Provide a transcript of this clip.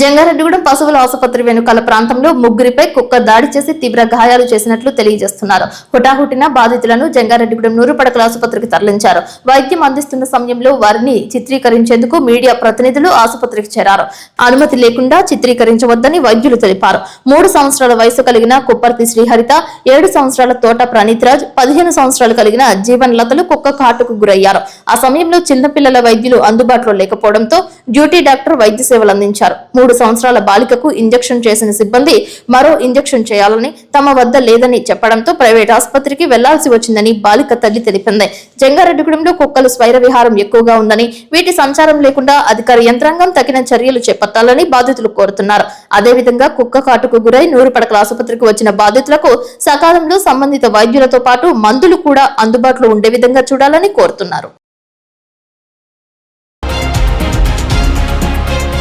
జంగారెడ్డిగూడెం పశువుల ఆసుపత్రి వెనుకాల ప్రాంతంలో ముగ్గురిపై కుక్క దాడి చేసి తీవ్ర గాయాలు చేసినట్లు తెలియజేస్తున్నారు. హుటాహుటిన బాధితులను జంగారెడ్డిగూడెం నూరుపడకల ఆసుపత్రికి తరలించారు. వైద్యం అందిస్తున్న సమయంలో వారిని చిత్రీకరించేందుకు మీడియా ప్రతినిధులు ఆసుపత్రికి చేరారు. అనుమతి లేకుండా చిత్రీకరించవద్దని వైద్యులు తెలిపారు. మూడు సంవత్సరాల వయసు కలిగిన కుప్పర్తి శ్రీహరిత ఏడు సంవత్సరాల తోట ప్రణీత్ రాజ్ పదిహేను సంవత్సరాలు కలిగిన జీవన్ లతలు కుక్క కాటుకు గురయ్యారు. ఆ సమయంలో చిన్నపిల్లల వైద్యులు అందుబాటులో లేకపోవడంతో డ్యూటీ డాక్టర్ వైద్య సేవలు అందించారు. మూడు సంవత్సరాల బాలికకు ఇంజెక్షన్ చేసిన సిబ్బంది మరో ఇంజెక్షన్ చేయాలని తమ వద్ద లేదని చెప్పడంతో ప్రైవేట్ ఆసుపత్రికి వెళ్ళాల్సి వచ్చిందని బాలిక తల్లి తెలిపింది. జంగారెడ్డిగూడెంలో కుక్కలు స్వైర విహారం ఎక్కువగా ఉందని వీటి సంచారం లేకుండా అధికార యంత్రాంగం తగిన చర్యలు చేపట్టాలని బాధితులు కోరుతున్నారు. అదేవిధంగా కుక్క కాటుకు గురై నూరు పడకల ఆసుపత్రికి వచ్చిన బాధితులకు సకాలంలో సంబంధిత వైద్యులతో పాటు మందులు కూడా అందుబాటులో ఉండే విధంగా చూడాలని కోరుతున్నారు.